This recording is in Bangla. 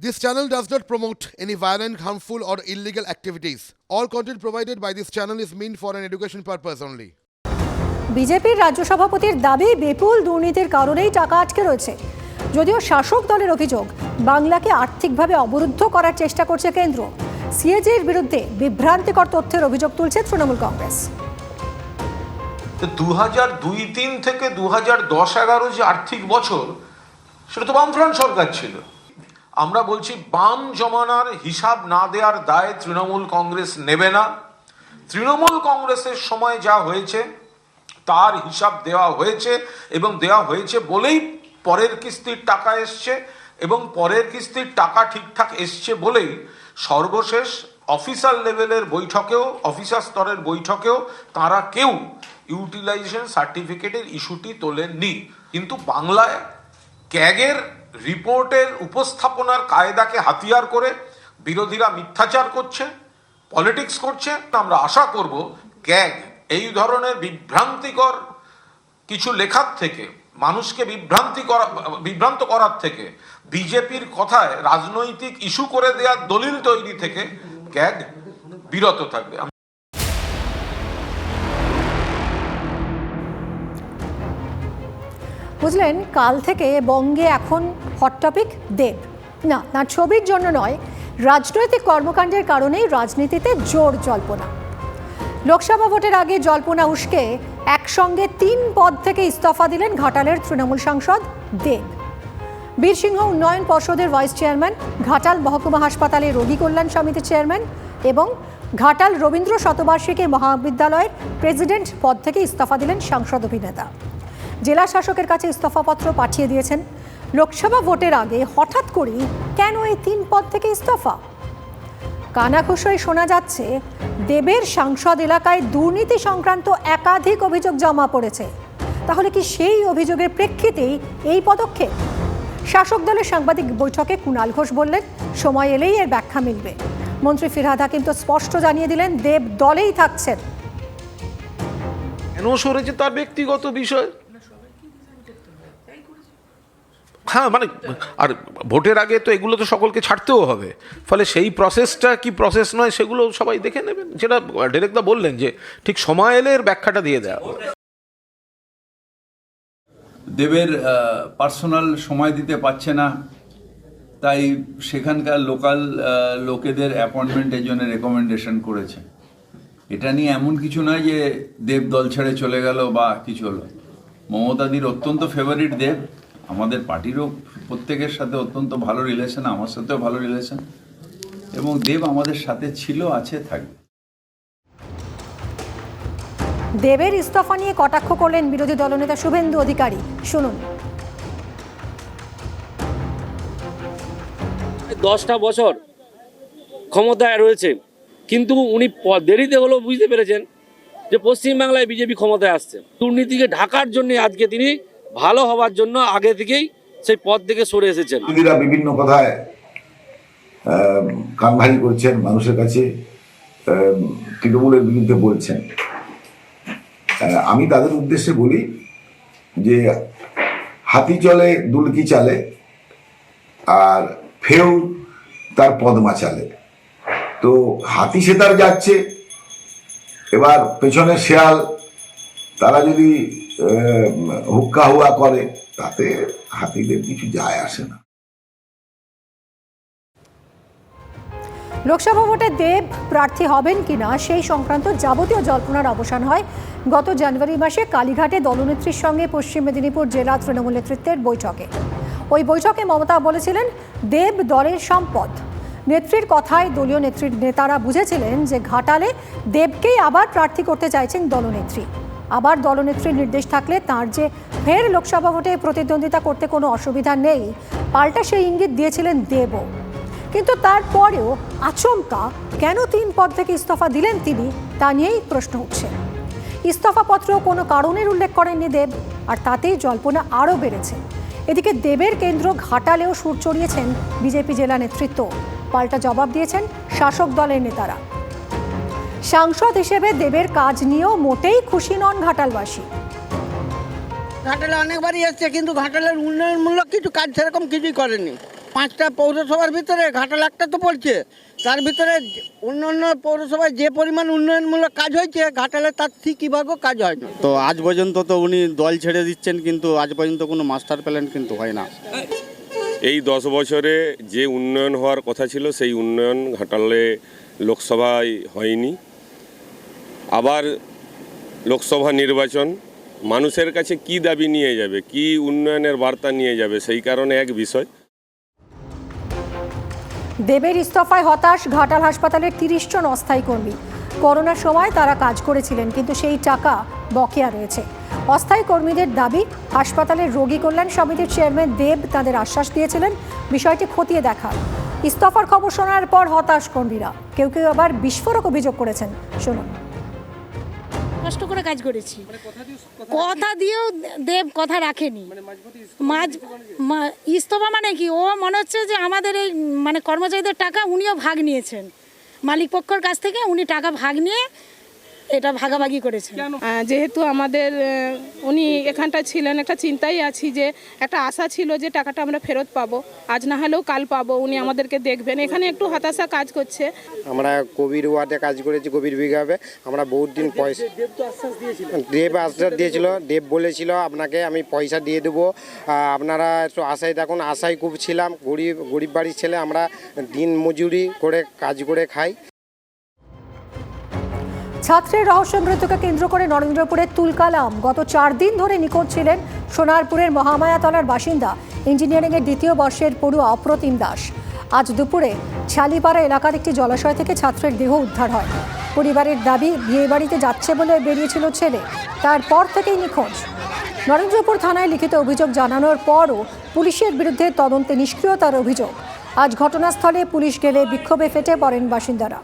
This channel does not promote any violent, harmful, or illegal activities. All content provided by this channel is meant for an education purpose only. বিজেপির রাজ্য সভাপতির দাবি বিপুল দুর্নীতির কারণেই টাকা আটকে রয়েছে যদিও শাসক দলের অভিযোগ বাংলাকে আর্থিকভাবে অবরুদ্ধ করার চেষ্টা করছে কেন্দ্র সিএজির বিরুদ্ধে বিভ্রান্তিকর তথ্যের অভিযোগ তুলছে তৃণমূল কংগ্রেস দু হাজার দুই তিন থেকে দু হাজার দশ এগারো যে আর্থিক বছর সেটা তো বামফ্রন্ট সরকার ছিল আমরা বলছি, বাম জমানার হিসাব না দেওয়ার দায় তৃণমূল কংগ্রেস নেবে না। তৃণমূল কংগ্রেসের সময় যা হয়েছে, তার হিসাব দেওয়া হয়েছে এবং দেওয়া হয়েছে বলেই পরের কিস্তির টাকা এসছে এবং পরের কিস্তির টাকা ঠিকঠাক এসছে বলেই সর্বশেষ অফিসার লেভেলের বৈঠকেও, অফিসার স্তরের বৈঠকেও তারা কেউ ইউটিলাইজেশন সার্টিফিকেটের ইস্যুটি তোলেননি। কিন্তু বাংলায় ক্যাগের রিপোর্টের উপস্থাপনার কায়দাকে হাতিয়ার করে বিরোধীরা মিথ্যাচার করছে, পলিটিক্স করছে। আমরা আশা করব ক্যাগ এই ধরনের বিভ্রান্তিকর কিছু লেখার থেকে, মানুষকে বিভ্রান্তি করা, বিভ্রান্ত করার থেকে, বিজেপির কথায় রাজনৈতিক ইস্যু করে দেওয়ার দলিল তৈরি থেকে ক্যাগ বিরত থাকবে। বুঝলেন, কাল থেকে বঙ্গে এখন হট টপিক দেব। না তার ছবির জন্য নয়, রাজনৈতিক কর্মকাণ্ডের কারণেই রাজনীতিতে জোর জল্পনা। লোকসভা ভোটের আগে জল্পনা উস্কে একসঙ্গে তিন পদ থেকে ইস্তফা দিলেন ঘাটালের তৃণমূল সাংসদ দেব। বীরসিংহ উন্নয়ন পর্ষদের ভাইস চেয়ারম্যান, ঘাটাল মহকুমা হাসপাতালে রোগী কল্যাণ সমিতির চেয়ারম্যান এবং ঘাটাল রবীন্দ্র শতবার্ষিকী মহাবিদ্যালয়ের প্রেসিডেন্ট পদ থেকে ইস্তফা দিলেন সাংসদ অভিনেতা। জেলা শাসকের কাছে ইস্তফাপত্র পাঠিয়ে দিয়েছেন। লোকসভা ভোটের আগে হঠাৎ করেই কেন এই তিন পদ থেকে ইস্তফা? কানাঘুষোয় শোনা যাচ্ছে, দেবের সাংসদ এলাকায় দুর্নীতি সংক্রান্ত একাধিক অভিযোগ জমা পড়েছে। তাহলে কি সেই অভিযোগের প্রেক্ষিতেই এই পদক্ষেপ? শাসক দলের সাংবাদিক বৈঠকে কুণাল ঘোষ বললেন, সময় এলেই এর ব্যাখ্যা মিলবে। মন্ত্রী ফিরহাদ হাকিম তো স্পষ্ট জানিয়ে দিলেন, দেব দলেই থাকছেন। কেন সরেছে তার ব্যক্তিগত বিষয়? হ্যাঁ মানে আর ভোটের আগে তো এগুলো তো সকলকে ছাড়তেও হবে। ফলে সেই প্রসেসটা কি প্রসেস নয়, সেগুলো সবাই দেখে নেবেন। যেটা ডিরেক্টদা বললেন যে, ঠিক সময় এলে এর ব্যাখ্যাটা দিয়ে দেওয়া। দেবের পার্সোনাল সময় দিতে পারছে না। তাই সেখানকার লোকাল লোকেদের অ্যাপয়েন্টমেন্টের জন্য রেকমেন্ডেশন করেছে। এটা নিয়ে এমন কিছু নয় যে, দেব দল ছেড়ে চলে গেল বা কিছু হলো। মমতাদির অত্যন্ত ফেভারিট দেব। আমাদের পার্টিরও প্রত্যেকের সাথে অত্যন্ত ভালো রিলেশন আমার সাথেও ভালো রিলেশন এবং দেব আমাদের সাথে ছিল আছে থাকবে। দেবের ইস্তফা নিয়ে কটাক্ষ করলেন বিরোধী দলনেতা শুভেন্দু অধিকারী। শুনুন। দশটা বছর ক্ষমতায় রয়েছে কিন্তু উনি দেরিতে হলেও বুঝতে পেরেছেন যে পশ্চিমবাংলায় বিজেপি ক্ষমতায় আসছে। দুর্নীতিকে ঢাকার জন্য আজকে তিনি ভালো হওয়ার জন্য আগে থেকেই সেই পদ থেকে সরে এসেছেন। বিরোধীরা বিভিন্ন কথায় আহ, কান ভারী করছেন মানুষের কাছে তৃণমূলের বিরুদ্ধে বলছেন। আমি তাদের উদ্দেশ্যে বলি যে হাতি চলে দুলকি চালে আর ফেউ তার পদমা চালে। তো হাতি সেতার যাচ্ছে এবার পেছনে শেয়াল তারা যদি হুক্কা হুয়া করে, তাতে হাতিদের কিছু যায় আসে না। লোকসভা ভোটে দেব প্রার্থী হবেন কিনা, সেই সংক্রান্ত যাবতীয় জল্পনার অবসান হয়। গত জানুয়ারি মাসে কালীঘাটে দলনেত্রীর সঙ্গে পশ্চিম মেদিনীপুর জেলা তৃণমূল নেতৃত্বের বৈঠকে। ওই বৈঠকে মমতা বলেছিলেন, দেব দলের সম্পদ। নেত্রীর কথায় দলীয় নেত্রীর নেতারা বুঝেছিলেন যে ঘাটালে দেবকেই আবার প্রার্থী করতে চাইছেন দলনেত্রী। আবার দলনেত্রীর নির্দেশ থাকলে তার যে ফের লোকসভা ভোটে প্রতিদ্বন্দ্বিতা করতে কোনো অসুবিধা নেই, পাল্টা সেই ইঙ্গিত দিয়েছিলেন দেবও কিন্তু তারপরেও আচমকা কেন তিন পদ থেকে ইস্তফা দিলেন তিনি, তা নিয়েই প্রশ্ন উঠছে। ইস্তফাপত্র কোনো কারণের উল্লেখ করেননি দেব, আর তাতেই জল্পনা আরও বেড়েছে। এদিকে দেবের কেন্দ্র ঘাটালেও সুর চড়িয়েছেন বিজেপি জেলা নেতৃত্ব। পাল্টা জবাব দিয়েছেন শাসক দলের নেতারা। সাংসদ হিসেবে দেবের কাজ নিয়েও মোটেই খুশি নন ঘাটালবাসী। ঘাটালে অনেকবারই এসছে কিন্তু ঘাটালের উন্নয়নমূলক কিছু কাজ সেরকম কিছুই করেনি। পাঁচটা পৌরসভার ভিতরে ঘাটাল একটা তো পড়ছে তার ভিতরে অন্য অন্য পৌরসভায় যে পরিমাণ উন্নয়নমূলক কাজ হয়েছে ঘাটালে তার ঠিকই ভাগও কাজ হয় না। তো আজ পর্যন্ত তো উনি দল ছেড়ে দিচ্ছেন কিন্তু আজ পর্যন্ত কোনো মাস্টার প্ল্যান কিন্তু হয় না। এই দশ বছরে যে উন্নয়ন হওয়ার কথা ছিল সেই উন্নয়ন ঘাটালে লোকসভায় হয়নি। আবার লোকসভা নির্বাচন, মানুষের কাছে কি দাবি নিয়ে যাবে, কি উন্নয়নের বার্তা নিয়ে যাবে, সেই কারণে এক বিষয়। দেবের ইস্তফায় হতাশ, ঘাটাল হাসপাতালের তিরিশ জন অস্থায়ী কর্মী। করোনার সময় তারা কাজ করেছিলেন, কিন্তু সেই টাকা বকেয়া রয়েছে। অস্থায়ী কর্মীদের দাবি, হাসপাতালের রোগী কল্যাণ সমিতির চেয়ারম্যান দেব তাদের আশ্বাস দিয়েছিলেন, বিষয়টি খতিয়ে দেখা ইস্তফার খবর শোনার পর হতাশ কর্মীরা। কেউ কেউ আবার বিস্ফোরক অভিযোগ করেছেন, শুনুন। কষ্ট করে কাজ করেছি। কথা দিয়েও দেব কথা রাখেনি। মাঝ মা- ইস্তফা মানে কি? ও মনে হচ্ছে যে আমাদের এই মানে কর্মচারীদের টাকা উনিও ভাগ নিয়েছেন। মালিক পক্ষর কাছ থেকে উনি টাকা ভাগ নিয়ে এটা ভাগাভাগি করেছেন। আহ, যেহেতু আমাদের উনি এখানটা ছিলেন একটা চিন্তাই আছি যে একটা আশা ছিল যে টাকাটা আমরা ফেরত পাবো। আজ না হলেও কাল পাবো উনি আমাদেরকে দেখবেন। এখানে একটু হতাশা কাজ করছে। আমরা কবির ওয়ার্ডে কাজ করেছি কবির বিঘাবে আমরা বহুত দিন পয়সা দেব আশ্বাস দিয়েছিল। দেব বলেছিল আপনাকে আমি পয়সা দিয়ে দেবো। আপনারা একটু আশায় দেখুন আশায় খুব ছিলাম। গরিব গরিব বাড়ির ছেলে আমরা দিন মজুরি করে কাজ করে খাই। ছাত্রের রহস্য মৃত্যুকে কেন্দ্র করে নরেন্দ্রপুরের তুলকালাম। গত চার দিন ধরে নিখোঁজ ছিলেন সোনারপুরের মহামায়াতলার বাসিন্দা। ইঞ্জিনিয়ারিংয়ের দ্বিতীয় বর্ষের পড়ুয়া অপ্রতিম দাস। আজ দুপুরে ছালিপাড়া এলাকার একটি জলাশয় থেকে ছাত্রের দেহ উদ্ধার হয়। পরিবারের দাবি বিয়েবাড়িতে যাচ্ছে বলে বেরিয়েছিল ছেলে। তারপর থেকেই নিখোঁজ। নরেন্দ্রপুর থানায় লিখিত অভিযোগ জানানোর পরও পুলিশের বিরুদ্ধে তদন্তে নিষ্ক্রিয়তার অভিযোগ। আজ ঘটনাস্থলে পুলিশ গেলে বিক্ষোভে ফেটে পড়েন বাসিন্দারা।